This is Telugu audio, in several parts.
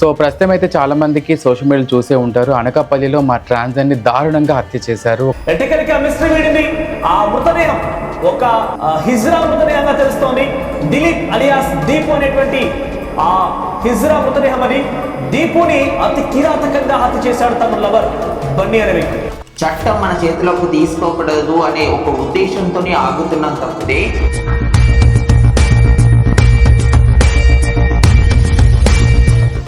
సో ప్రస్తుతం అయితే చాలా మందికి సోషల్ మీడియా చూసే ఉంటారు. అనకాపల్లిలో మా ట్రాన్స్జెండర్ని దారుణంగా హత్య చేశారు. ఎట్టకలికి ఆ మిస్టరీ వీడింది. ఆ మృతదేహం ఒక హిజ్రా మృతదేహంగా తెలుస్తోంది. దిలీప్ అలియాస్ దీపు అనేటువంటి ఆ హిజ్రా మృతదేహం అని దీపుని అతి కిరాతకంగా హత్య చేశాడు తన లవర్ బన్నీ అనే వ్యక్తి చట్టం మన చేతిలోకి తీసుకోకూడదు అనే ఒక ఉద్దేశంతోనే ఆగుతున్నాం తప్పితే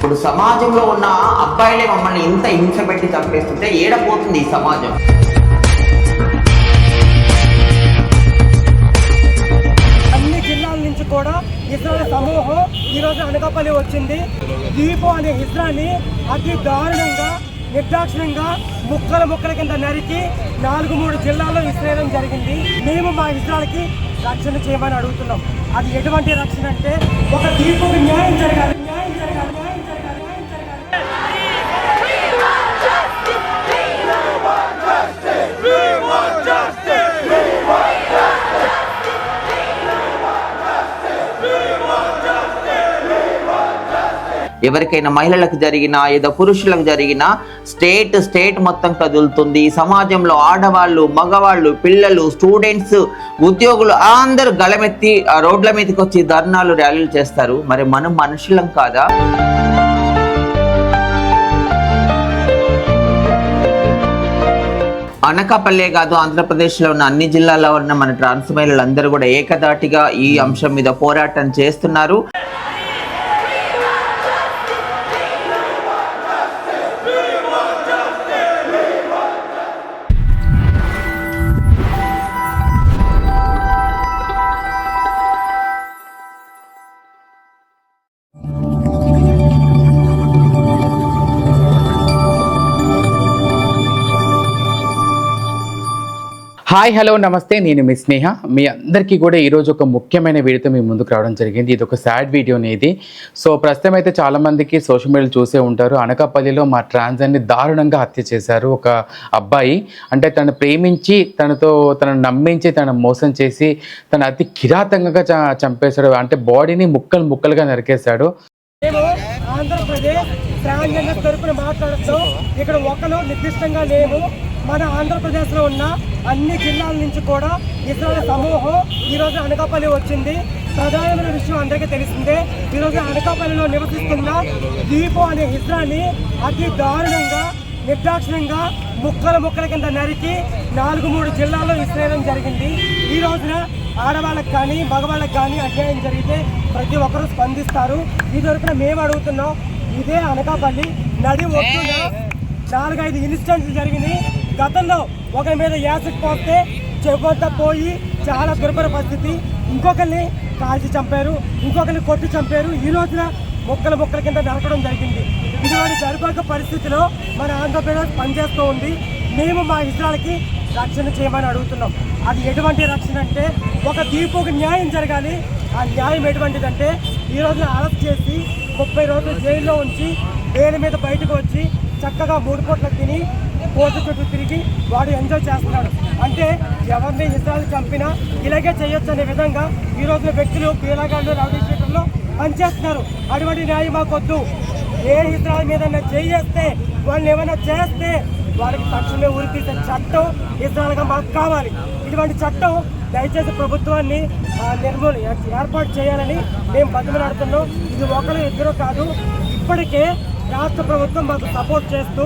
ఇప్పుడు సమాజంలో ఉన్న అబ్బాయిలే మమ్మల్ని ఇంత హింస పెట్టి చంపేస్తుంటే ఏడపోతుంది ఈ సమాజం? అన్ని జిల్లాల నుంచి కూడా ఇస్రాయల్ సమూహం ఈరోజు అనకాపల్లి వచ్చింది. దీపం అనే ఇస్రాని అతి దారుణంగా నిర్దాక్షిణ్యంగా ముక్కల ముక్కల కింద నరికి నాలుగు మూడు జిల్లాల్లో విసిరేయడం జరిగింది. మేము మా ఇస్రాలకి రక్షణ చేయమని అడుగుతున్నాం. అది ఎటువంటి రక్షణ అంటే ఒక దీపుకి న్యాయం న్యాయం జరగాలి. ఎవరికైనా మహిళలకు జరిగినా ఏదో పురుషులకు జరిగినా స్టేట్ స్టేట్ మొత్తం కదులుతుంది. సమాజంలో ఆడవాళ్ళు మగవాళ్ళు పిల్లలు స్టూడెంట్స్ ఉద్యోగులు అందరూ గళమెత్తి ఆ రోడ్ల మీదకి వచ్చి ధర్నాలు ర్యాలీలు చేస్తారు. మరి మనం మనుషులం కాదా? అనకాపల్లే కాదు ఆంధ్రప్రదేశ్లో ఉన్న అన్ని జిల్లాల్లో ఉన్న మన ట్రాన్స్ మహిళలందరూ కూడా ఏకదాటిగా ఈ అంశం మీద పోరాటం చేస్తున్నారు. హాయ్ హలో నమస్తే. నేను మీ స్నేహ. మీ అందరికీ కూడా ఈరోజు ఒక ముఖ్యమైన వీడియోతో మీ ముందుకు రావడం జరిగింది. ఇది ఒక సాడ్ వీడియో అనేది సో ప్రస్తుతం అయితే చాలామందికి సోషల్ మీడియా చూసే ఉంటారు. అనకాపల్లిలో మా ట్రాన్స్జెండర్ని దారుణంగా హత్య చేశారు ఒక అబ్బాయి. అంటే తను ప్రేమించి తనతో తనను నమ్మించి తను మోసం చేసి తను అతి కిరాతంగా చ- చంపేశాడు. అంటే బాడీని ముక్కలు ముక్కలుగా నరికేశాడు. ఆంధ్రప్రదేశ్ ఇక్కడ ఒకరు నిర్దిష్టంగా లేవు మన ఆంధ్రప్రదేశ్లో ఉన్న అన్ని జిల్లాల నుంచి కూడా ఇస్రాయల్ సమూహం ఈరోజు అనకాపల్లి వచ్చింది. ప్రధానమైన విషయం అందరికీ తెలిసిందే ఈరోజు అనకాపల్లిలో నివసిస్తున్న దీపో అనే ఇస్రాని అతి దారుణంగా నిర్దాక్షిణ్యంగా ముక్కల ముక్కల కింద నరికి నాలుగు మూడు జిల్లాల్లో విసిరేయడం జరిగింది. ఈ రోజున ఆడవాళ్ళకి కానీ మగవాళ్ళకి కానీ అన్యాయం జరిగితే ప్రతి ఒక్కరూ స్పందిస్తారు. ఈ దొరికిన మేము అడుగుతున్నాం ఇదే అనకాపల్లి నడి ఒడ్డున నాలుగైదు ఇన్సిడెంట్లు జరిగినాయి. గతంలో ఒకరి మీద యాసిడ్ పోస్తే చెవంతా పోయి చాలా దుర్భర పరిస్థితి. ఇంకొకరిని కాల్చి చంపారు ఇంకొకరిని కొట్టి చంపారు. ఈ రోజున మొక్కల మొక్కల కింద నరకడం జరిగింది. ఇటువంటి జరగక పరిస్థితిలో మన ఆంధ్రప్రదేశ్ పనిచేస్తూ ఉంది. మేము మా ఇష్టాలకి రక్షణ చేయమని అడుగుతున్నాం. అది ఎటువంటి రక్షణ అంటే ఒక దీపుకి న్యాయం జరగాలి. ఆ న్యాయం ఎటువంటిదంటే ఈ రోజున అరెస్ట్ చేసి ముప్పై రోజులు జైల్లో ఉంచి వేల మీద బయటకు వచ్చి చక్కగా మూడు పూట్ల తిని కోర్టు చుట్టూ తిరిగి వాడు ఎంజాయ్ చేస్తున్నాడు. అంటే ఎవరిని ఇతరాలు చంపినా ఇలాగే చేయొచ్చు అనే విధంగా ఈ రోజున వ్యక్తులు పీలగాళ్ళు రౌడీ షీటర్లో పనిచేస్తున్నారు. అటువంటి న్యాయం మాకొద్దు. ఏ ఇతరాల మీద చేయేస్తే వాళ్ళని ఏమైనా చేస్తే వాళ్ళకి తక్షణమే ఉరితీసే చట్టం ఇతరాలుగా మాకు కావాలి. ఇటువంటి చట్టం దయచేసి ప్రభుత్వాన్ని నిర్మూల ఏర్పాటు చేయాలని మేము బతిమలాడుతున్నాం. ఇది ఒకరు ఇద్దరు కాదు. ఇప్పటికే రాష్ట్ర ప్రభుత్వం మాకు సపోర్ట్ చేస్తూ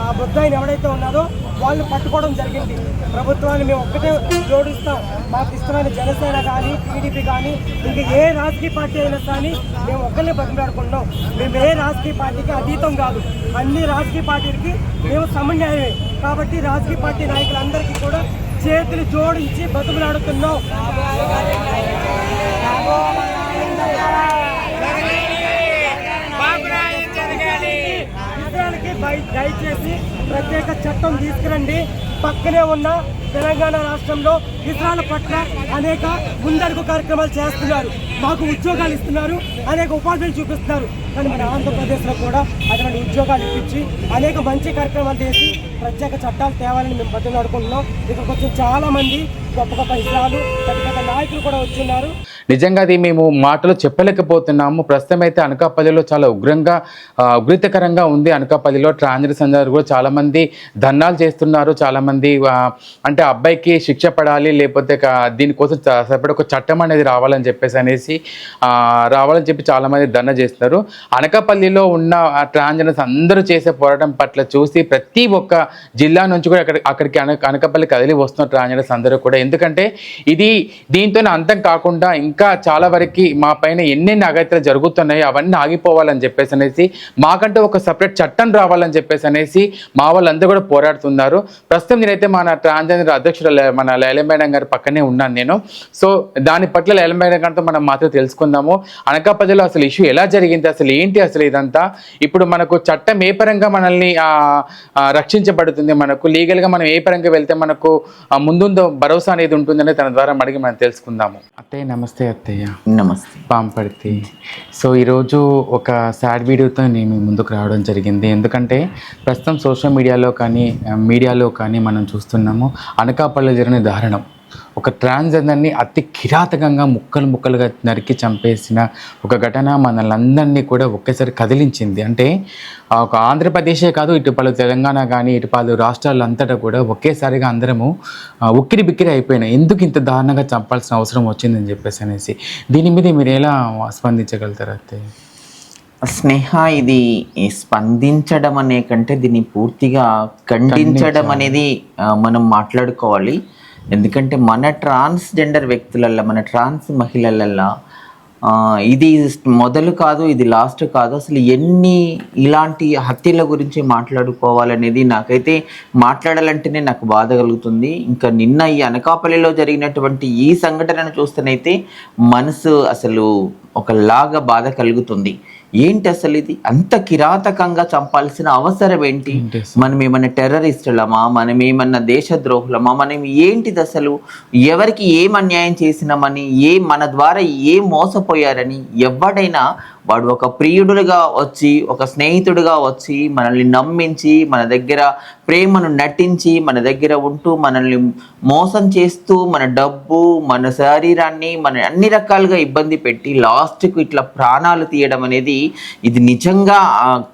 ఆ బుద్ధాయిని ఎవడైతే ఉన్నారో వాళ్ళు పట్టుకోవడం జరిగింది. ప్రభుత్వాన్ని మేము ఒక్కటే జోడిస్తాం. మాకు ఇష్టమైన జనసేన కానీ టీడీపీ కానీ ఇంకా ఏ రాజకీయ పార్టీ అయినా కానీ మేము ఒక్కరిని బతిమలాడుకుంటున్నాం. మేము ఏ రాజకీయ పార్టీకి అతీతం కాదు. అన్ని రాజకీయ పార్టీలకి మేము సమన్యాయమే కాబట్టి రాజకీయ పార్టీ నాయకులందరికీ కూడా చేతులు జోడించి బతుకులాడుతున్నాం దయచేసి ప్రత్యేక చట్టం తీసుకురండి. పక్కనే ఉన్న తెలంగాణ రాష్ట్రంలో ఇతరాల పట్ల అనేక ముందడుగు కార్యక్రమాలు చేస్తున్నారు. మాకు ఉద్యోగాలు ఇస్తున్నారు. అనేక ఉపాధులు చూపిస్తున్నారు. కానీ మన ఆంధ్రప్రదేశ్లో కూడా అటువంటి ఉద్యోగాలు ఇప్పించి అనేక మంచి కార్యక్రమాలు చేసి ప్రత్యేక చట్టాలు తేవాలని మేము బతులు ఇక్కడికి వచ్చిన చాలామంది గొప్ప గొప్ప ఇతరాలు పెద్ద పెద్ద నాయకులు కూడా వచ్చున్నారు. నిజంగా అది మేము మాటలు చెప్పలేకపోతున్నాము. ప్రస్తుతం అయితే అనకాపల్లిలో చాలా ఉగ్రంగా ఉగ్రితకరంగా ఉంది. అనకాపల్లిలో ట్రాన్స్జెండర్స్ అందరూ కూడా చాలామంది ధర్నాలు చేస్తున్నారు. చాలామంది అంటే అబ్బాయికి శిక్ష పడాలి లేకపోతే దీనికోసం సరిపడే ఒక చట్టం అనేది రావాలని చెప్పేసి అనేసి రావాలని చెప్పి చాలామంది ధర్నా చేస్తున్నారు. అనకాపల్లిలో ఉన్న ట్రాన్స్జెండర్స్ అందరూ చేసే పోరాటం పట్ల చూసి ప్రతి ఒక్క జిల్లా నుంచి కూడా అక్కడ అక్కడికి అనకాపల్లి కదిలి వస్తున్న ట్రాన్స్జెండర్స్ అందరూ కూడా. ఎందుకంటే ఇది దీంతో అంతం కాకుండా ఇంకా ఇంకా చాలా వరకు మా పైన ఎన్నెన్ని అగత్యలు జరుగుతున్నాయి అవన్నీ ఆగిపోవాలని చెప్పేసి అనేసి మాకంటే ఒక సపరేట్ చట్టం రావాలని చెప్పేసి అనేసి మా వాళ్ళందరూ కూడా పోరాడుతున్నారు. ప్రస్తుతం నేనైతే మన ట్రాన్స్జెండర్ అధ్యక్షుడు మన లైల మేడం గారి పక్కనే ఉన్నాను నేను. సో దాని పట్ల లైల మేడం గారితో మనం మాత్రం తెలుసుకుందాము. అనకాపల్లిలో అసలు ఇష్యూ ఎలా జరిగింది? అసలు ఏంటి అసలు ఇదంతా? ఇప్పుడు మనకు చట్టం ఏ పరంగా మనల్ని రక్షించబడుతుంది? మనకు లీగల్గా మనం ఏ పరంగా వెళ్తే మనకు ముందుందో భరోసా అనేది ఉంటుందని తన ద్వారా అడిగి మనం తెలుసుకుందాము. అత్తయ్య నమస్తే. అత్తయ్య. నమస్తే. పాంపడితి సో ఈరోజు ఒక సాడ్ వీడియోతో నేను ముందుకు రావడం జరిగింది. ఎందుకంటే ప్రస్తుతం సోషల్ మీడియాలో కానీ మీడియాలో కానీ మనం చూస్తున్నాము అనకాపల్లి జరిగిన దారుణం. ఒక ట్రాన్స్జెండర్ని అతి కిరాతకంగా ముక్కలు ముక్కలుగా నరికి చంపేసిన ఒక ఘటన మనల్ని అందరినీ కూడా ఒకేసారి కదిలించింది. అంటే ఒక ఆంధ్రప్రదేశే కాదు ఇటు పలు తెలంగాణ కానీ ఇటు పలు రాష్ట్రాలంతటా కూడా ఒకేసారిగా అందరము ఉక్కిరి బిక్కిరి అయిపోయినాయి ఎందుకు ఇంత దారుణంగా చంపాల్సిన అవసరం వచ్చిందని చెప్పేసి అనేసి. దీని మీద మీరు ఎలా స్పందించగలుగుతారు అత్తయ్య? స్నేహ ఇది స్పందించడం అనే కంటే దీన్ని పూర్తిగా ఖండించడం అనేది మనం మాట్లాడుకోవాలి. ఎందుకంటే మన ట్రాన్స్జెండర్ వ్యక్తులల్లో మన ట్రాన్స్ మహిళలల్లో ఇది మొదలు కాదు ఇది లాస్ట్ కాదు. అసలు ఎన్ని ఇలాంటి హత్యల గురించి మాట్లాడుకోవాలనేది నాకైతే మాట్లాడాలంటేనే నాకు బాధ కలుగుతుంది. ఇంకా నిన్న ఈ అనకాపల్లిలో జరిగినటువంటి ఈ సంఘటనను చూస్తేనైతే మనసు అసలు ఒకలాగా బాధ కలుగుతుంది. ఏంటి అసలు ఇది? అంత కిరాతకంగా చంపాల్సిన అవసరం ఏంటి? మనం ఏమన్నా టెర్రరిస్టులమా? మనం ఏమన్నా దేశద్రోహులమా? మనం ఏంటిది అసలు? ఎవరికి ఏం అన్యాయం చేసినామని ఏ మన ద్వారా ఏం మోసపోయారని ఎవడైనా వాడు ఒక ప్రియుడుగా వచ్చి ఒక స్నేహితుడుగా వచ్చి మనల్ని నమ్మించి మన దగ్గర ప్రేమను నటించి మన దగ్గర ఉంటూ మనల్ని మోసం చేస్తూ మన డబ్బు మన శరీరాన్ని మన అన్ని రకాలుగా ఇబ్బంది పెట్టి లాస్ట్కు ఇట్లా ప్రాణాలు తీయడం అనేది ఇది నిజంగా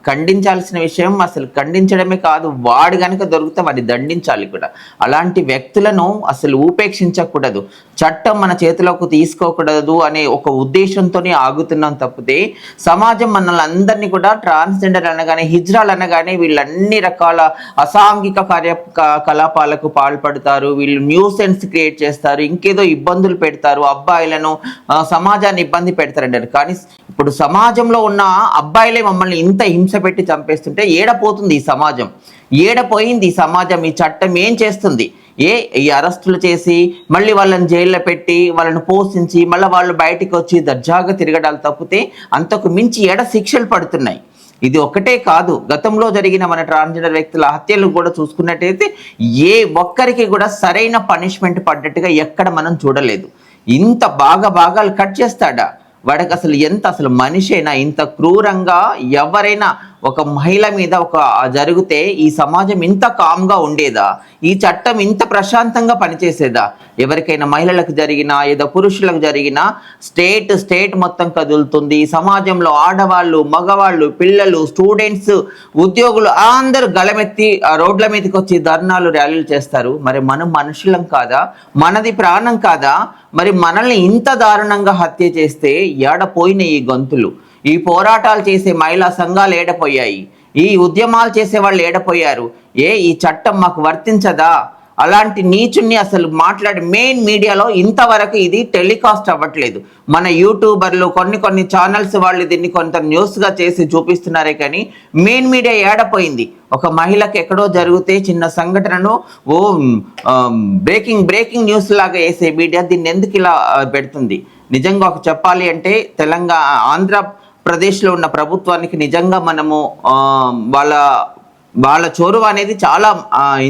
ఖండించాల్సిన విషయం. అసలు ఖండించడమే కాదు వాడు కనుక దొరికితే వాడిని దండించాలి కూడా. అలాంటి వ్యక్తులను అసలు ఉపేక్షించకూడదు. చట్టం మన చేతిలోకి తీసుకోకూడదు అనే ఒక ఉద్దేశంతోనే ఆగుతున్నాం తప్పితే సమాజం మనల్ని అందరినీ కూడా ట్రాన్స్జెండర్ అనగానే హిజ్రాలు అనగానే వీళ్ళు అన్ని రకాల అసాంఘిక కార్య కలాపాలకు పాల్పడతారు. వీళ్ళు న్యూసెన్స్ క్రియేట్ చేస్తారు. ఇంకేదో ఇబ్బందులు పెడతారు. అబ్బాయిలను సమాజాన్ని ఇబ్బంది పెడతారంటారు. కానీ ఇప్పుడు సమాజంలో ఉన్న అబ్బాయిలే మమ్మల్ని ఇంత హింస పెట్టి చంపేస్తుంటే ఏడపోతుంది ఈ సమాజం? ఏడపోయింది ఈ సమాజం? ఈ చట్టం ఏం చేస్తుంది? ఏ ఈ అరెస్టులు చేసి మళ్ళీ వాళ్ళని జైల్లో పెట్టి వాళ్ళని పోషించి మళ్ళీ వాళ్ళు బయటికి వచ్చి దర్జాగా తిరగడాలు తప్పితే అంతకు మించి ఎడ శిక్షలు పడుతున్నాయి. ఇది ఒకటే కాదు. గతంలో జరిగిన మన ట్రాన్స్జెండర్ వ్యక్తుల హత్యలు కూడా చూసుకున్నట్టయితే ఏ ఒక్కరికి కూడా సరైన పనిష్మెంట్ పడ్డట్టుగా ఎక్కడ మనం చూడలేదు. ఇంత బాగా భాగాలు కట్ చేస్తాడా? వాడికి అసలు ఎంత అసలు మనిషైనా ఇంత క్రూరంగా ఎవరైనా ఒక మహిళ మీద ఒక జరిగితే ఈ సమాజం ఇంత కామ్గా ఉండేదా? ఈ చట్టం ఇంత ప్రశాంతంగా పనిచేసేదా? ఎవరికైనా మహిళలకు జరిగినా ఏదో పురుషులకు జరిగినా స్టేట్ స్టేట్ మొత్తం కదులుతుంది. ఈ సమాజంలో ఆడవాళ్ళు మగవాళ్ళు పిల్లలు స్టూడెంట్స్ ఉద్యోగులు అందరూ గలమెత్తి ఆ రోడ్ల మీదకి వచ్చి ధర్నాలు ర్యాలీలు చేస్తారు. మరి మనం మనుషులం కాదా? మనది ప్రాణం కాదా? మరి మనల్ని ఇంత దారుణంగా హత్య చేస్తే ఏడపోయిన ఈ గొంతులు? ఈ పోరాటాలు చేసే మహిళా సంఘాలు ఏడపోయాయి. ఈ ఉద్యమాలు చేసే వాళ్ళు ఏడపోయారు. ఏ ఈ చట్టం మాకు వర్తించదా? అలాంటి నీచుని అసలు మాట్లాడి మెయిన్ మీడియాలో ఇంతవరకు ఇది టెలికాస్ట్ అవ్వట్లేదు. మన యూట్యూబర్లు కొన్ని కొన్ని ఛానల్స్ వాళ్ళు దీన్ని కొంత న్యూస్గా చేసి చూపిస్తున్నారే కానీ మెయిన్ మీడియా ఏడపోయింది. ఒక మహిళకి ఎక్కడో జరిగితే చిన్న సంఘటనను ఓ బ్రేకింగ్ బ్రేకింగ్ న్యూస్ లాగా వేసే మీడియా దీన్ని ఎందుకు ఇలా పెడుతుంది? నిజంగా ఒక చెప్పాలి అంటే తెలంగాణ ఆంధ్ర ప్రదేశ్లో ఉన్న ప్రభుత్వానికి నిజంగా మనము వాళ్ళ వాళ్ళ చోరువ అనేది చాలా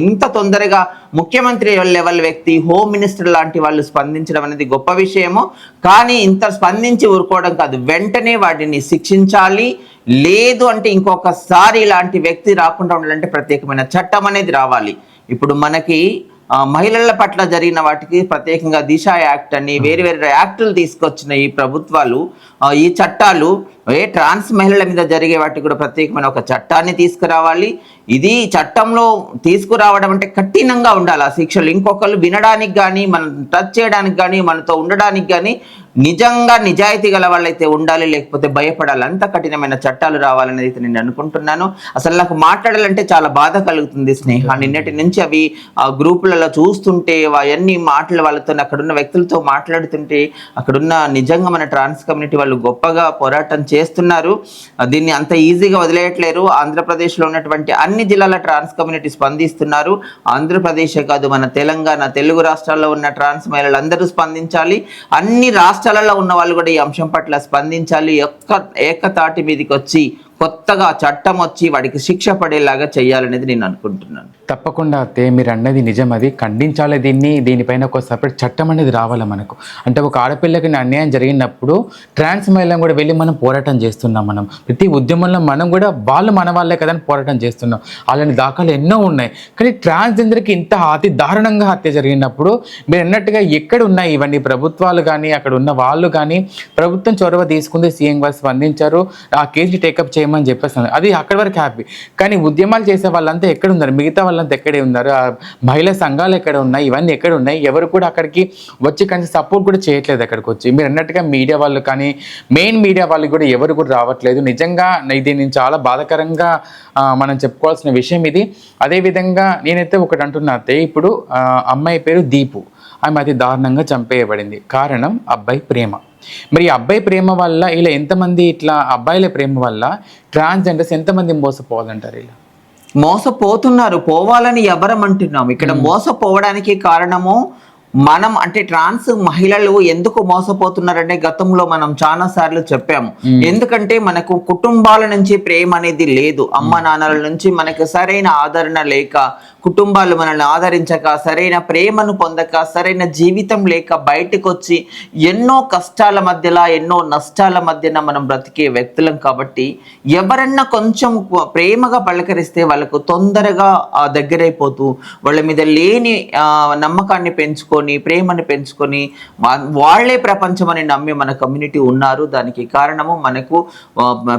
ఇంత తొందరగా ముఖ్యమంత్రి లెవెల్ వ్యక్తి హోమ్ మినిస్టర్ లాంటి వాళ్ళు స్పందించడం అనేది గొప్ప విషయము. కానీ ఇంత స్పందించి ఊరుకోవడం కాదు. వెంటనే వాటిని శిక్షించాలి. లేదు అంటే ఇంకొకసారి ఇలాంటి వ్యక్తి రాకుండా ఉండాలంటే ప్రత్యేకమైన చట్టం అనేది రావాలి. ఇప్పుడు మనకి మహిళల పట్ల జరిగిన వాటికి ప్రత్యేకంగా దిశ యాక్ట్ అని వేరు వేరు యాక్టులు తీసుకొచ్చిన ఈ ప్రభుత్వాలు ఈ చట్టాలు ఏ ట్రాన్స్ మహిళల మీద జరిగే వాటికి కూడా ప్రత్యేకమైన ఒక చట్టాన్ని తీసుకురావాలి. ఇది చట్టంలో తీసుకురావడం అంటే కఠినంగా ఉండాలి. ఆ శిక్షలు ఇంకొకరు వినడానికి కానీ మనం టచ్ చేయడానికి కానీ మనతో ఉండడానికి కానీ నిజంగా నిజాయితీ గల వాళ్ళైతే ఉండాలి లేకపోతే భయపడాలి అంత కఠినమైన చట్టాలు రావాలని అయితే నేను అనుకుంటున్నాను. అసలు నాకు మాట్లాడాలంటే చాలా బాధ కలుగుతుంది స్నేహ. నిన్నటి నుంచి అవి ఆ గ్రూపులలో చూస్తుంటే అవన్నీ మాటలు వాళ్ళతో అక్కడున్న వ్యక్తులతో మాట్లాడుతుంటే అక్కడున్న నిజంగా మన ట్రాన్స్ కమ్యూనిటీ వాళ్ళు గొప్పగా పోరాటం చేస్తున్నారు. దీన్ని అంత ఈజీగా వదిలేయట్లేరు. ఆంధ్రప్రదేశ్లో ఉన్నటువంటి అన్ని జిల్లాల ట్రాన్స్ కమ్యూనిటీ స్పందిస్తున్నారు. ఆంధ్రప్రదేశే కాదు మన తెలంగాణ తెలుగు రాష్ట్రాల్లో ఉన్న ట్రాన్స్ మహిళలు అందరూ స్పందించాలి. అన్ని రాష్ట్రాలలో ఉన్న వాళ్ళు కూడా ఈ అంశం పట్ల స్పందించాలి. ఒక్క ఏకతాటి మీదకి వచ్చి కొత్తగా చట్టం వచ్చి వాడికి శిక్ష పడేలాగా చేయాలనేది నేను అనుకుంటున్నాను. తప్పకుండా అత్తే మీరు అన్నది నిజం అది. ఖండించాలి దీన్ని. దీనిపైన ఒక సపరేట్ చట్టం అనేది రావాలి మనకు? అంటే ఒక ఆడపిల్లకి అన్యాయం జరిగినప్పుడు ట్రాన్స్ మహిళలను కూడా వెళ్ళి మనం పోరాటం చేస్తున్నాం మనం. ప్రతి ఉద్యమంలో మనం కూడా వాళ్ళు మన వాళ్ళే కదా అని పోరాటం చేస్తున్నాం. అలాంటి దాఖలు ఎన్నో ఉన్నాయి. కానీ ట్రాన్స్జెండర్కి ఇంత అతి దారుణంగా హత్య జరిగినప్పుడు మీరు అన్నట్టుగా ఎక్కడ ఉన్నాయి ఇవన్నీ? ప్రభుత్వాలు కానీ అక్కడ ఉన్న వాళ్ళు కానీ ప్రభుత్వం చొరవ తీసుకుంది సీఎం గారు స్పందించారు. ఆ కేసు టేకప్ చేయ చేయమని చెప్పేస్తున్నారు. అది అక్కడి వరకు హ్యాపీ కానీ ఉద్యమాలు చేసే వాళ్ళంతా ఎక్కడ ఉన్నారు? మిగతా వాళ్ళంతా ఎక్కడే ఉన్నారు? ఆ మహిళా సంఘాలు ఎక్కడ ఉన్నాయి? ఇవన్నీ ఎక్కడ ఉన్నాయి? ఎవరు కూడా అక్కడికి వచ్చి కానీ సపోర్ట్ కూడా చేయట్లేదు అక్కడికి వచ్చి. మీరు అన్నట్టుగా మీడియా వాళ్ళు కానీ మెయిన్ మీడియా వాళ్ళు కూడా ఎవరు కూడా రావట్లేదు. నిజంగా ఇది నేను చాలా బాధాకరంగా మనం చెప్పుకోవాల్సిన విషయం ఇది. అదేవిధంగా నేనైతే ఒకటి అంటున్నా అత్తే ఇప్పుడు అమ్మాయి పేరు దీపు. ఆమె అతి దారుణంగా చంపేయబడింది. కారణం అబ్బాయి ప్రేమ. మరి ఈ అబ్బాయి ప్రేమ వల్ల ఇలా ఎంతమంది ఇట్లా అబ్బాయిల ప్రేమ వల్ల ట్రాన్స్జెండర్స్ ఎంతమంది మోసపోవాలంటారు ఇలా? మోసపోతున్నారు పోవాలని ఎవరం అంటున్నాం. ఇక్కడ మోసపోవడానికి కారణము మనం అంటే ట్రాన్స్ మహిళలు ఎందుకు మోసపోతున్నారంటే గతంలో మనం చాలా సార్లు చెప్పాము ఎందుకంటే మనకు కుటుంబాల నుంచి ప్రేమ అనేది లేదు. అమ్మ నాన్నల నుంచి మనకు సరైన ఆదరణ లేక కుటుంబాలు మనల్ని ఆదరించక సరైన ప్రేమను పొందక సరైన జీవితం లేక బయటకు వచ్చి ఎన్నో కష్టాల మధ్యలో ఎన్నో నష్టాల మధ్యన మనం బ్రతికే వ్యక్తులం కాబట్టి ఎవరన్నా కొంచెం ప్రేమగా పలకరిస్తే వాళ్ళకు తొందరగా దగ్గరైపోతూ వాళ్ళ మీద లేని నమ్మకాన్ని పెంచుకొని ప్రేమని పెంచుకొని వాళ్ళే వాళ్ళే ప్రపంచం అని నమ్మి మన కమ్యూనిటీ ఉన్నారు. దానికి కారణము మనకు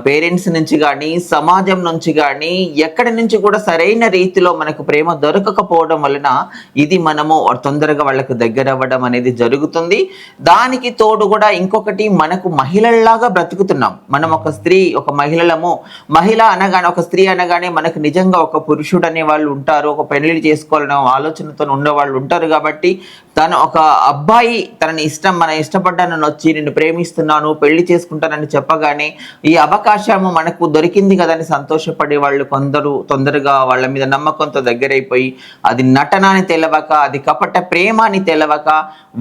పేరెంట్స్ నుంచి కానీ సమాజం నుంచి కానీ ఎక్కడి నుంచి కూడా సరైన రీతిలో మనకు ప్రేమ దొరకకపోవడం వలన ఇది మనము తొందరగా వాళ్ళకు దగ్గర అవ్వడం అనేది జరుగుతుంది. దానికి తోడు కూడా ఇంకొకటి మనకు మహిళల్లాగా బ్రతుకుతున్నాం. మనం ఒక స్త్రీ ఒక మహిళలము. మహిళ అనగానే ఒక స్త్రీ అనగానే మనకు నిజంగా ఒక పురుషుడు అనే వాళ్ళు ఉంటారు. ఒక పెళ్ళి చేసుకోవాలనే ఆలోచనతో ఉన్న వాళ్ళు ఉంటారు కాబట్టి తను ఒక అబ్బాయి తనని ఇష్టం మన ఇష్టపడ్డానని వచ్చి నిన్ను ప్రేమిస్తున్నాను పెళ్ళి చేసుకుంటానని చెప్పగానే ఈ అవకాశము మనకు దొరికింది కదా అని సంతోషపడే వాళ్ళు కొందరు తొందరగా వాళ్ళ మీద నమ్మకంతో దగ్గరైపోయి అది నటన అని తెలవక అది కపట ప్రేమ అని తెలవక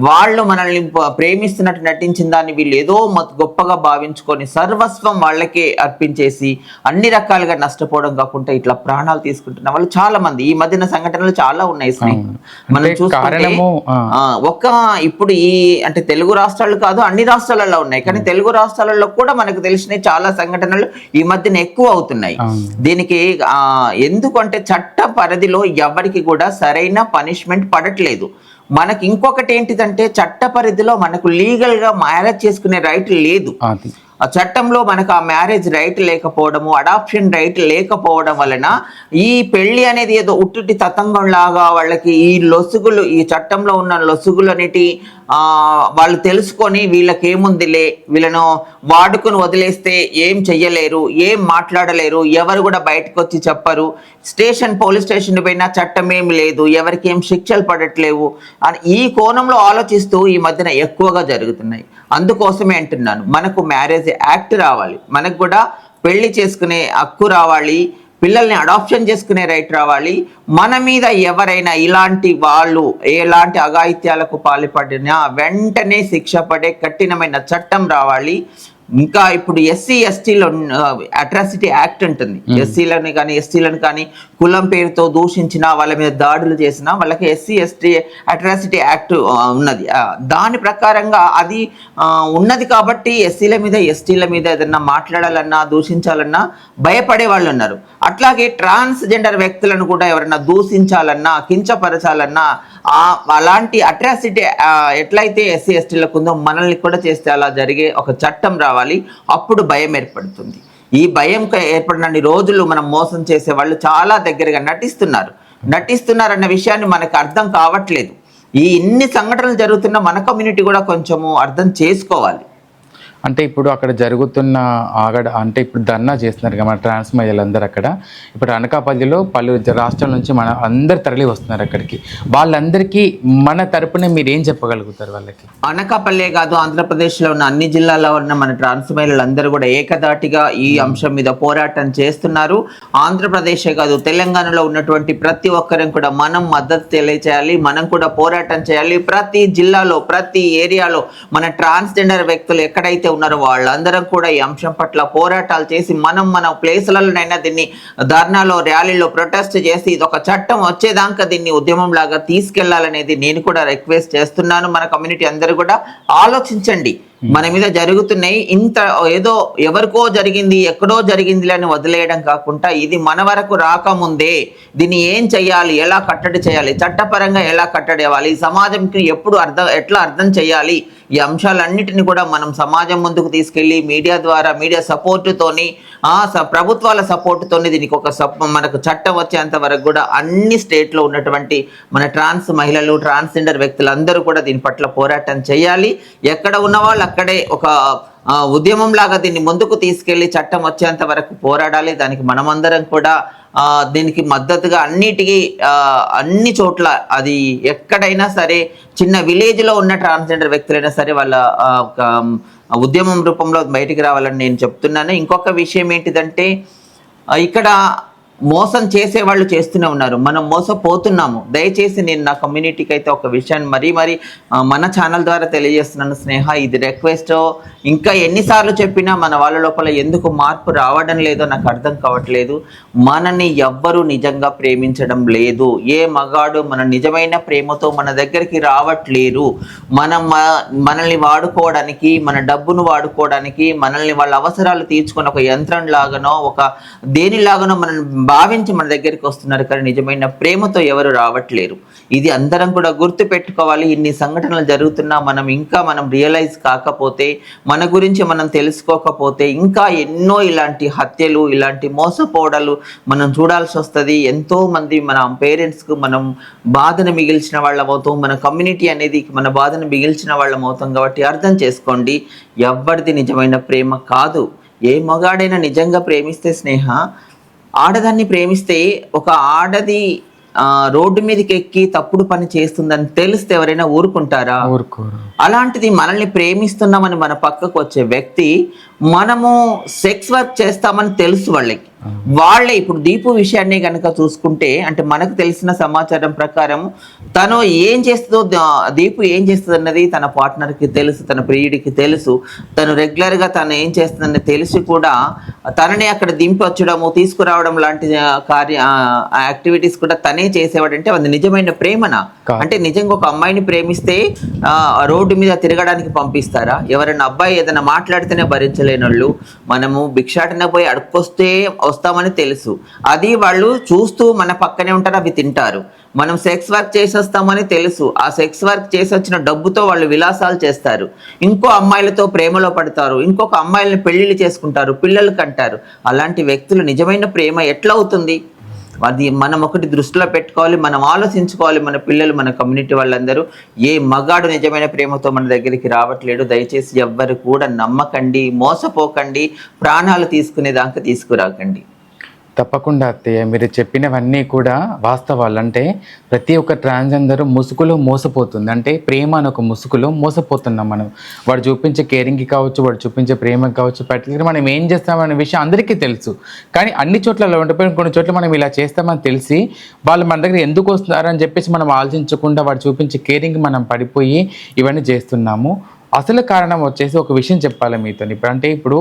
వాళ్ళు మనల్ని ప్రేమిస్తున్నట్టు నటించిన దాన్ని వీళ్ళు ఏదో గొప్పగా భావించుకొని సర్వస్వం వాళ్ళకే అర్పించేసి అన్ని రకాలుగా నష్టపోవడం కాకుండా ఇట్లా ప్రాణాలు తీసుకుంటున్న వాళ్ళు చాలా మంది ఈ మధ్యన సంఘటనలు చాలా ఉన్నాయి స్నేహం అవును. మనం చూసుకుంటే ఒక్క ఇప్పుడు ఈ అంటే తెలుగు రాష్ట్రాలు కాదు అన్ని రాష్ట్రాలలో ఉన్నాయి. కానీ తెలుగు రాష్ట్రాలలో కూడా మనకు తెలిసిన చాలా సంఘటనలు ఈ మధ్యన ఎక్కువ అవుతున్నాయి. దీనికి ఆ ఎందుకంటే చట్ట పరిధిలో ఎవరికి కూడా సరైన పనిష్మెంట్ పడట్లేదు. మనకి ఇంకొకటి ఏంటిదంటే చట్ట పరిధిలో మనకు లీగల్గా మ్యారేజ్ చేసుకునే రైట్ లేదు. ఆ చట్టంలో మనకు ఆ మ్యారేజ్ రైట్ లేకపోవడము అడాప్షన్ రైట్ లేకపోవడం వలన ఈ పెళ్ళి అనేది ఏదో ఉట్టుటి తతంగం లాగా వాళ్ళకి ఈ లొసుగులు ఈ చట్టంలో ఉన్న లొసుగులు అనేటి వాళ్ళు తెలుసుకొని వీళ్ళకి ఏముందిలే వీళ్ళను వాడుకుని వదిలేస్తే ఏం చెయ్యలేరు ఏం మాట్లాడలేరు ఎవరు కూడా బయటకు వచ్చి చెప్పరు. స్టేషన్ పోలీస్ స్టేషన్ పైన చట్టం ఏం లేదు ఎవరికి ఏం శిక్షలు పడట్లేవు అని ఈ కోణంలో ఆలోచిస్తూ ఈ మధ్యన ఎక్కువగా జరుగుతున్నాయి. అందుకోసమే అంటున్నాను. మనకు మ్యారేజ్ యాక్ట్ రావాలి. మనకు కూడా పెళ్ళి చేసుకునే హక్కు రావాలి. పిల్లల్ని అడాప్షన్ చేసుకునే రైట్ రావాలి. మన మీద ఎవరైనా ఇలాంటి వాళ్ళు ఎలాంటి అఘాయిత్యాలకు పాల్పడినా వెంటనే శిక్ష పడే కఠినమైన చట్టం రావాలి. ఇంకా ఇప్పుడు ఎస్సీ ఎస్టీలో అట్రాసిటీ యాక్ట్ ఉంటుంది. ఎస్సీలను కానీ ఎస్టీలను కానీ కులం పేరుతో దూషించిన వాళ్ళ మీద దాడులు చేసిన వాళ్ళకి ఎస్సీ ఎస్టీ అట్రాసిటీ యాక్ట్ ఉన్నది. దాని ప్రకారంగా అది ఉన్నది కాబట్టి ఎస్సీల మీద ఎస్టీల మీద ఏదన్నా మాట్లాడాలన్నా దూషించాలన్నా భయపడే వాళ్ళు ఉన్నారు. అట్లాగే ట్రాన్స్జెండర్ వ్యక్తులను కూడా ఎవరైనా దూషించాలన్నా కించపరచాలన్నా అలాంటి అట్రాసిటీ ఎట్లయితే ఎస్సీ ఎస్టీలకు ఉందో మనల్ని కూడా చేస్తే అలా జరిగే ఒక చట్టం రావాలి. అప్పుడు భయం ఏర్పడుతుంది. ఈ భయం ఏర్పడినన్ని రోజులు మనం మోసం చేసే వాళ్ళు చాలా దగ్గరగా నటిస్తున్నారు. నటిస్తున్నారన్న విషయాన్ని మనకు అర్థం కావట్లేదు. ఈ ఇన్ని సంఘటనలు జరుగుతున్న మన కమ్యూనిటీ కూడా కొంచెము అర్థం చేసుకోవాలి. అంటే ఇప్పుడు అక్కడ జరుగుతున్న ఆగడ అంటే ఇప్పుడు ధర్నా చేస్తున్నారు కదా మన ట్రాన్స్ మహిళలందరూ అక్కడ. ఇప్పుడు అనకాపల్లిలో పలు రాష్ట్రాల నుంచి మన అందరు తరలి వస్తున్నారు అక్కడికి. వాళ్ళందరికీ మన తరపున మీరు ఏం చెప్పగలుగుతారు వాళ్ళకి? అనకాపల్లే కాదు ఆంధ్రప్రదేశ్లో ఉన్న అన్ని జిల్లాల్లో ఉన్న మన ట్రాన్స్ మహిళలందరూ కూడా ఏకదాటిగా ఈ అంశం మీద పోరాటం చేస్తున్నారు. ఆంధ్రప్రదేశే కాదు తెలంగాణలో ఉన్నటువంటి ప్రతి ఒక్కరం కూడా మనం మద్దతు తెలియచేయాలి మనం కూడా పోరాటం చేయాలి. ప్రతి జిల్లాలో ప్రతి ఏరియాలో మన ట్రాన్స్జెండర్ వ్యక్తులు ఎక్కడైతే ఉన్నారో వాళ్ళందరం కూడా ఈ అంశం పట్ల పోరాటాలు చేసి మనం మన ప్లేసులలోనైనా దీన్ని ధర్నాలో ర్యాలీలో ప్రొటెస్ట్ చేసి ఇది ఒక చట్టం వచ్చేదాకా దీన్ని ఉద్యమం లాగా తీసుకెళ్ళాలనేది నేను కూడా రిక్వెస్ట్ చేస్తున్నాను. మన కమ్యూనిటీ అందరూ కూడా ఆలోచించండి. మన మీద జరుగుతున్నాయి. ఇంత ఏదో ఎవరికో జరిగింది ఎక్కడో జరిగింది అని వదిలేయడం కాకుండా ఇది మన వరకు రాకముందే దీన్ని ఏం చేయాలి ఎలా కట్టడి చేయాలి చట్టపరంగా ఎలా కట్టడి అవ్వాలి సమాజంకి ఎప్పుడు అర్థం ఎట్లా అర్థం చేయాలి ఈ అంశాలన్నిటిని కూడా మనం సమాజం ముందుకు తీసుకెళ్ళి మీడియా ద్వారా మీడియా సపోర్టుతోని ఆ స- ప్రభుత్వాల సపోర్టుతోని దీనికి ఒక సప్ మనకు చట్టం వచ్చేంత వరకు కూడా అన్ని స్టేట్లో ఉన్నటువంటి మన ట్రాన్స్ మహిళలు ట్రాన్స్జెండర్ వ్యక్తులందరూ కూడా దీని పట్ల పోరాటం చేయాలి ఎక్కడ ఉన్న వాళ్ళు అక్కడే ఒక ఉద్యమం లాగా దీన్ని ముందుకు తీసుకెళ్ళి చట్టం వచ్చేంత వరకు పోరాడాలి. దానికి మనమందరం కూడా దీనికి మద్దతుగా అన్నిటికీ అన్ని చోట్ల అది ఎక్కడైనా సరే చిన్న విలేజ్లో ఉన్న ట్రాన్స్జెండర్ వ్యక్తులైనా సరే వాళ్ళ ఒక, ఉద్యమం రూపంలో బయటికి రావాలని నేను చెప్తున్నాను. ఇంకొక విషయం ఏంటిదంటే ఇక్కడ మోసం చేసే వాళ్ళు చేస్తూనే ఉన్నారు. మనం మోసపోతున్నాము. దయచేసి నేను నా కమ్యూనిటీకి అయితే ఒక విషయాన్ని మరీ మరీ మన ఛానల్ ద్వారా తెలియజేస్తున్నాను స్నేహ ఇది రిక్వెస్ట్. ఇంకా ఎన్నిసార్లు చెప్పినా మన వాళ్ళ లోపల ఎందుకు మార్పు రావడం లేదో నాకు అర్థం కావట్లేదు. మనని ఎవ్వరూ నిజంగా ప్రేమించడం లేదు. ఏ మగాడు మన నిజమైన ప్రేమతో మన దగ్గరికి రావట్లేరు. మనం మనల్ని వాడుకోవడానికి మన డబ్బును వాడుకోవడానికి మనల్ని వాళ్ళ అవసరాలు తీర్చుకుని ఒక యంత్రం లాగానో ఒక దేనిలాగానో మనం భావించి మన దగ్గరికి వస్తున్నారు కానీ నిజమైన ప్రేమతో ఎవరు రావట్లేరు. ఇది అందరం కూడా గుర్తు పెట్టుకోవాలి. ఇన్ని సంఘటనలు జరుగుతున్నా మనం ఇంకా మనం రియలైజ్ కాకపోతే మన గురించి మనం తెలుసుకోకపోతే ఇంకా ఎన్నో ఇలాంటి హత్యలు ఇలాంటి మోసపోవడాలు మనం చూడాల్సి వస్తుంది. ఎంతో మంది మన పేరెంట్స్కు మనం బాధను మిగిల్చిన వాళ్ళం అవుతాం. మన కమ్యూనిటీ అనేది మన బాధను మిగిల్చిన వాళ్ళం అవుతాం కాబట్టి అర్థం చేసుకోండి. ఎవరిది నిజమైన ప్రేమ కాదు. ఏ మగాడైనా నిజంగా ప్రేమిస్తే స్నేహ ఆడదాన్ని ప్రేమిస్తే ఒక ఆడది రోడ్డు మీదకి ఎక్కి తప్పుడు పని చేస్తుందని తెలిస్తే ఎవరైనా ఊరుకుంటారా? అలాంటిది మనల్ని ప్రేమిస్తున్నామని మన పక్కకు వచ్చే వ్యక్తి మనము సెక్స్ వర్క్ చేస్తామని తెలుసు వాళ్ళకి. వాళ్ళే ఇప్పుడు దీపు విషయాన్ని కనుక చూసుకుంటే అంటే మనకు తెలిసిన సమాచారం ప్రకారం తను ఏం చేస్తుందో దీపు ఏం చేస్తుంది అన్నది తన పార్ట్నర్కి తెలుసు తన ప్రియుడికి తెలుసు. తను రెగ్యులర్గా తను ఏం చేస్తుందని తెలిసి కూడా తనని అక్కడ దింపొచ్చడము తీసుకురావడం లాంటి కార్య యాక్టివిటీస్ కూడా తనే చేసేవాడంటే అది నిజమైన ప్రేమనా. అంటే నిజంగా ఒక అమ్మాయిని ప్రేమిస్తే రోడ్డు మీద తిరగడానికి పంపిస్తారా? ఎవరైనా అబ్బాయి ఏదైనా మాట్లాడితేనే భరించలేని వాళ్ళు మనము భిక్షాటన పోయి అడుక్కొస్తే వస్తామని తెలుసు. అది వాళ్ళు చూస్తూ మన పక్కనే ఉంటారు అవి తింటారు. మనం సెక్స్ వర్క్ చేసి వస్తామని తెలుసు. ఆ సెక్స్ వర్క్ చేసి వచ్చిన డబ్బుతో వాళ్ళు విలాసాలు చేస్తారు. ఇంకో అమ్మాయిలతో ప్రేమలో పడతారు. ఇంకొక అమ్మాయిలను పెళ్ళిళ్ళు చేసుకుంటారు పిల్లలు కంటారు. అలాంటి వ్యక్తులు నిజమైన ప్రేమ ఎట్లా అవుతుంది? అది మనం ఒకటి దృష్టిలో పెట్టుకోవాలి మనం ఆలోచించుకోవాలి మన పిల్లలు మన కమ్యూనిటీ వాళ్ళందరూ. ఏ మగాడు నిజమైన ప్రేమతో మన దగ్గరికి రావట్లేడు. దయచేసి ఎవ్వరు కూడా నమ్మకండి మోసపోకండి ప్రాణాలు తీసుకునే దాకా తీసుకురాకండి. తప్పకుండా అత్తయ్య. మీరు చెప్పినవన్నీ కూడా వాస్తవాలు అంటే ప్రతి ఒక్క ట్రాన్స్జెండర్ ముసుగులో మోసపోతుంది. అంటే ప్రేమ అని ఒక ముసుగులో మోసపోతున్నాం మనం. వాడు చూపించే కేరింగ్కి కావచ్చు వాడు చూపించే ప్రేమకి కావచ్చు పర్టికులర్ మనం ఏం చేస్తామనే విషయం అందరికీ తెలుసు. కానీ అన్ని చోట్ల ఉండిపోయిన కొన్ని చోట్ల మనం ఇలా చేస్తామని తెలిసి వాళ్ళు మన దగ్గర ఎందుకు వస్తున్నారని చెప్పేసి మనం ఆలోచించకుండా వాడు చూపించే కేరింగ్ మనం పడిపోయి ఇవన్నీ చేస్తున్నాము. అసలు కారణం వచ్చేసి ఒక విషయం చెప్పాలి మీతో ఇప్పుడు అంటే ఇప్పుడు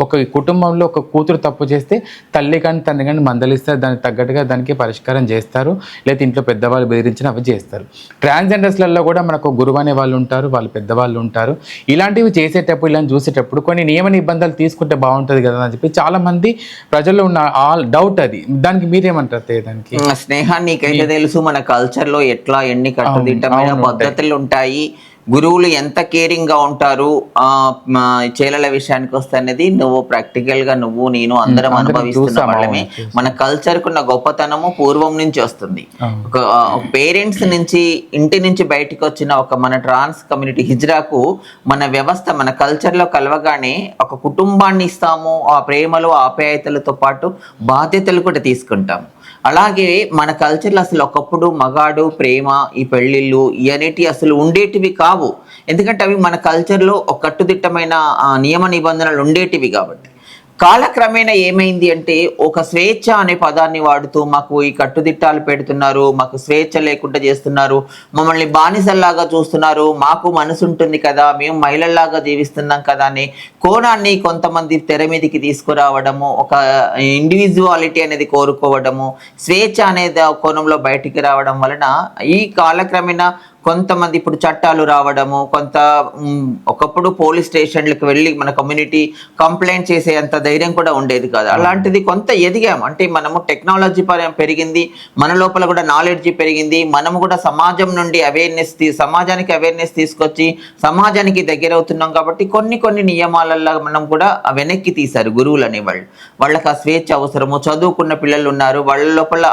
ఒక కుటుంబంలో ఒక కూతురు తప్పు చేస్తే తల్లి కానీ తండ్రి కానీ మందలిస్తారు దానికి తగ్గట్టుగా దానికి పరిష్కారం చేస్తారు లేదా ఇంట్లో పెద్దవాళ్ళు బెదిరించిన అవి చేస్తారు. ట్రాన్స్జెండర్స్లలో కూడా మనకు గురువు అనే వాళ్ళు ఉంటారు వాళ్ళు పెద్దవాళ్ళు ఉంటారు. ఇలాంటివి చేసేటప్పుడు ఇలా చూసేటప్పుడు కొన్ని నియమ నిబంధనలు తీసుకుంటే బాగుంటుంది కదా అని చెప్పి చాలా మంది ప్రజల్లో ఉన్న ఆల్ డౌట్ అది. దానికి మీరేమంటారు దానికి? ఉమ్, స్నేహ నీకైతే తెలుసు మన కల్చర్లో ఎట్లా ఎన్ని కట్టుదిట్టమైన. పద్ధతులు ఉంటాయి గురువులు ఎంత కేరింగ్గా ఉంటారు చేలల విషయానికి వస్తే అనేది నువ్వు ప్రాక్టికల్గా నువ్వు నేను అందరం అనుభవిస్తున్న వాళ్ళమే. మన కల్చర్ కున్న గొప్పతనము పూర్వం నుంచి వస్తుంది. పేరెంట్స్ నుంచి ఇంటి నుంచి బయటికి వచ్చిన ఒక మన ట్రాన్స్ కమ్యూనిటీ హిజ్రాకు మన వ్యవస్థ మన కల్చర్లో కలవగానే ఒక కుటుంబాన్ని ఇస్తాము ఆ ప్రేమలు ఆప్యాయతలతో పాటు బాధ్యతలు కూడా తీసుకుంటాం. అలాగే మన కల్చర్లో అసలు ఒకప్పుడు మగాడు ప్రేమ ఈ పెళ్ళిళ్ళు ఇవన్నిటి అసలు ఉండేటివి కావు. ఎందుకంటే అవి మన కల్చర్లో ఒక కట్టుదిట్టమైన నియమ నిబంధనలు ఉండేటివి కాబట్టి. కాలక్రమేణా ఏమైంది అంటే ఒక స్వేచ్ఛ అనే పదాన్ని వాడుతూ మాకు ఈ కట్టుదిట్టాలు పెడుతున్నారు మాకు స్వేచ్ఛ లేకుండా చేస్తున్నారు మమ్మల్ని బానిసల్లాగా చూస్తున్నారు మాకు మనసు ఉంటుంది కదా మేము మహిళల్లాగా జీవిస్తున్నాం కదా అని కోణాన్ని కొంతమంది తెర మీదకి తీసుకురావడము ఒక ఇండివిజువాలిటీ అనేది కోరుకోవడము స్వేచ్ఛ అనేది ఆ కోణంలో బయటికి రావడం వలన ఈ కాలక్రమేణా కొంతమంది ఇప్పుడు చట్టాలు రావడము కొంత ఒకప్పుడు పోలీస్ స్టేషన్లకు వెళ్ళి మన కమ్యూనిటీ కంప్లైంట్ చేసే అంత ధైర్యం కూడా ఉండేది కాదు. అలాంటిది కొంత ఎదిగాం అంటే మనము టెక్నాలజీ పర- పెరిగింది మన లోపల కూడా నాలెడ్జ్ పెరిగింది మనము కూడా సమాజం నుండి అవేర్నెస్ సమాజానికి అవేర్నెస్ తీసుకొచ్చి సమాజానికి దగ్గర అవుతున్నాం కాబట్టి కొన్ని కొన్ని నియమాలలో మనం కూడా వెనక్కి తీశారు గురువులు అనేవాళ్ళు. వాళ్ళకి ఆ స్వేచ్ఛ అవసరము చదువుకున్న పిల్లలు ఉన్నారు వాళ్ళ లోపల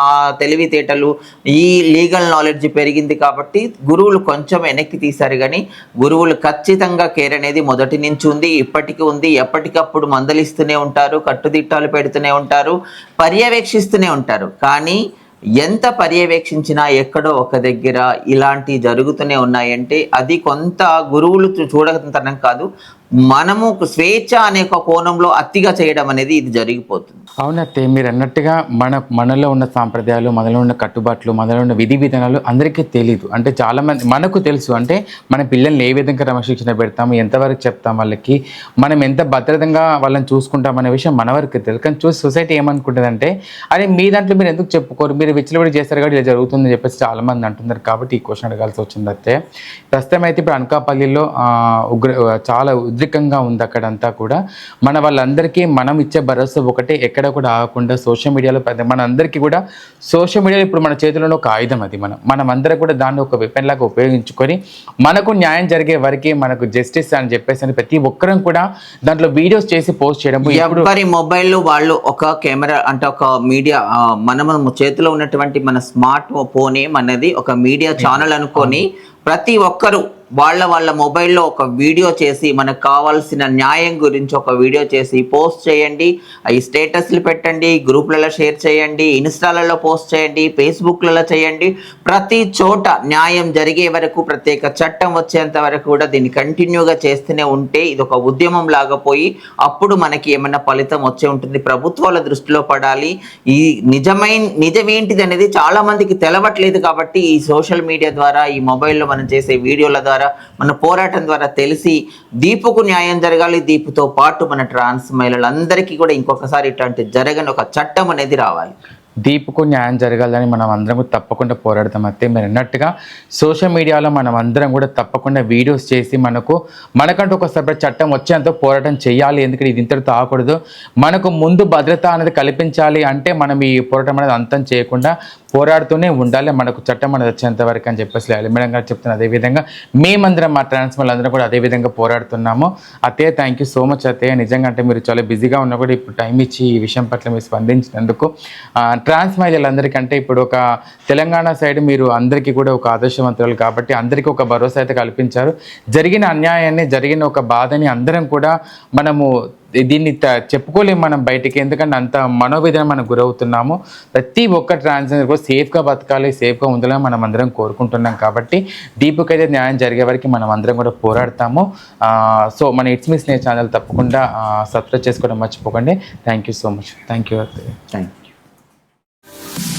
ఆ తెలివితేటలు ఈ లీగల్ నాలెడ్జ్ పెరిగింది కాబట్టి గురువులు కొంచెం వెనక్కి తీశారు కానీ గురువులు ఖచ్చితంగా కేర్ అనేది మొదటి నుంచి ఉంది ఇప్పటికీ ఉంది ఎప్పటికప్పుడు మందలిస్తూనే ఉంటారు కట్టుదిట్టాలు పెడుతూనే ఉంటారు పర్యవేక్షిస్తూనే ఉంటారు. కానీ ఎంత పర్యవేక్షించినా ఎక్కడో ఒక దగ్గర ఇలాంటి జరుగుతూనే ఉన్నాయంటే అది కొంత గురువులు చూ- చూడతనం కాదు మనము స్వేచ్ఛ అనే ఒక కోణంలో అతిగా చేయడం అనేది ఇది జరిగిపోతుంది. అవునత్తే మీరు అన్నట్టుగా మన మనలో ఉన్న సాంప్రదాయాలు మనలో ఉన్న కట్టుబాట్లు మనలో ఉన్న విధి విధానాలు అందరికీ తెలియదు అంటే చాలామంది మనకు తెలుసు అంటే మన పిల్లల్ని ఏ విధంగా క్రమశిక్షణ పెడతాము ఎంతవరకు చెప్తాం వాళ్ళకి మనం ఎంత భద్రతంగా వాళ్ళని చూసుకుంటాం అనే విషయం మన వరకు తెలుసు కానీ చూసి సొసైటీ ఏమనుకుంటుందంటే అరే మీ దాంట్లో మీరు ఎందుకు చెప్పుకోరు? మీరు విచ్చలబడి చేస్తారు కాబట్టి ఇలా జరుగుతుందని చెప్పేసి చాలామంది అంటున్నారు కాబట్టి ఈ క్వశ్చన్ అడగాల్సి వచ్చింది అత్తే ప్రస్తుతం అయితే ఇప్పుడు అనకాపల్లిలో ఉగ్ర చాలా ఉద్రికంగా ఉంది అక్కడంతా కూడా. మన వాళ్ళందరికీ మనం ఇచ్చే భరోసా ఒకటే ఎక్కడ కూడా ఆగకుండా సోషల్ మీడియాలో పెద్ద మన అందరికీ కూడా సోషల్ మీడియా ఇప్పుడు మన చేతిలో ఒక ఆయుధం అది మనం. మనం అందరం కూడా దాన్ని ఒక వెపన్ లాగా ఉపయోగించుకొని మనకు న్యాయం జరిగే వరకే మనకు జస్టిస్ అని చెప్పేసి అని ప్రతి ఒక్కరం కూడా దాంట్లో వీడియోస్ చేసి పోస్ట్ చేయడం ఎవరి మొబైల్ వాళ్ళు ఒక కెమెరా అంటే ఒక మీడియా మన చేతిలో ఉన్నటువంటి మన స్మార్ట్ ఫోనే మనది ఒక మీడియా ఛానల్ అనుకొని ప్రతి ఒక్కరు వాళ్ళ వాళ్ళ మొబైల్లో ఒక వీడియో చేసి మనకు కావాల్సిన న్యాయం గురించి ఒక వీడియో చేసి పోస్ట్ చేయండి. అవి స్టేటస్లు పెట్టండి గ్రూప్లలో షేర్ చేయండి ఇన్స్టాలలో పోస్ట్ చేయండి ఫేస్బుక్లలో చేయండి. ప్రతి చోట న్యాయం జరిగే వరకు ప్రత్యేక చట్టం వచ్చేంత వరకు కూడా దీన్ని కంటిన్యూగా చేస్తూనే ఉంటే ఇది ఒక ఉద్యమం లాగా పోయి అప్పుడు మనకి ఏమైనా ఫలితం వచ్చే ఉంటుంది. ప్రభుత్వాల దృష్టిలో పడాలి. ఈ నిజమైన నిజమేంటిది అనేది చాలామందికి తెలవట్లేదు కాబట్టి ఈ సోషల్ మీడియా ద్వారా ఈ మొబైల్లో మనం చేసే వీడియోల ద్వారా మన పోరాటం ద్వారా తెలిసి దీపుకు న్యాయం జరగాలి. దీపుతో పాటు మన ట్రాన్స్ మహిళలందరికీ కూడా ఇంకొకసారి ఇట్లాంటి జరగని ఒక చట్టం అనేది రావాలి. దీపుకు న్యాయం జరగాలని మనం అందరం కూడా తప్పకుండా పోరాడతాం అయితే మీరు అన్నట్టుగా సోషల్ మీడియాలో మనం అందరం కూడా తప్పకుండా వీడియోస్ చేసి మనకు మనకంటూ ఒక సపరేట్ చట్టం వచ్చేంత పోరాటం చేయాలి. ఎందుకంటే ఇది ఇంతటితో ఆకూడదు మనకు ముందు భద్రత అనేది కల్పించాలి అంటే మనం ఈ పోరాటం అనేది అంతం చేయకుండా పోరాడుతూనే ఉండాలి. మనకు చట్టం అనేది వచ్చేంత వరకు అని చెప్పేసి లాలి మేడం గారు చెప్తున్న అదేవిధంగా మేమందరం మా ట్రాన్స్మల్ అందరం కూడా అదే విధంగా పోరాడుతున్నాము. అత్తయ్య థ్యాంక్ యూ సో మచ్ అత్తయ్య. నిజంగా అంటే మీరు చాలా బిజీగా ఉన్నా కూడా ఇప్పుడు టైం ఇచ్చి ఈ విషయం పట్ల మీరు స్పందించినందుకు ట్రాన్స్ మహిళలందరికంటే ఇప్పుడు ఒక తెలంగాణ సైడ్ మీరు అందరికీ కూడా ఒక ఆదర్శవంతులు కాబట్టి అందరికీ ఒక భరోసా అయితే కల్పించారు. జరిగిన అన్యాయాన్ని జరిగిన ఒక బాధని అందరం కూడా మనము దీన్ని త- చెప్పుకోలేము మనం బయటికి. ఎందుకంటే అంత మనోవేదన మనం గురవుతున్నాము. ప్రతి ఒక్క ట్రాన్స్జెండర్ కూడా సేఫ్గా బతకాలి సేఫ్గా ఉండాలని మనం అందరం కోరుకుంటున్నాం కాబట్టి దీపుకి అయితే న్యాయం జరిగే వరకు మనం అందరం కూడా పోరాడతాము. సో మన ఇట్స్ మీ స్నేహ ఛానల్ తప్పకుండా సబ్స్క్రైబ్ చేసుకోవడం మర్చిపోకండి. Thank you so much thank you thank you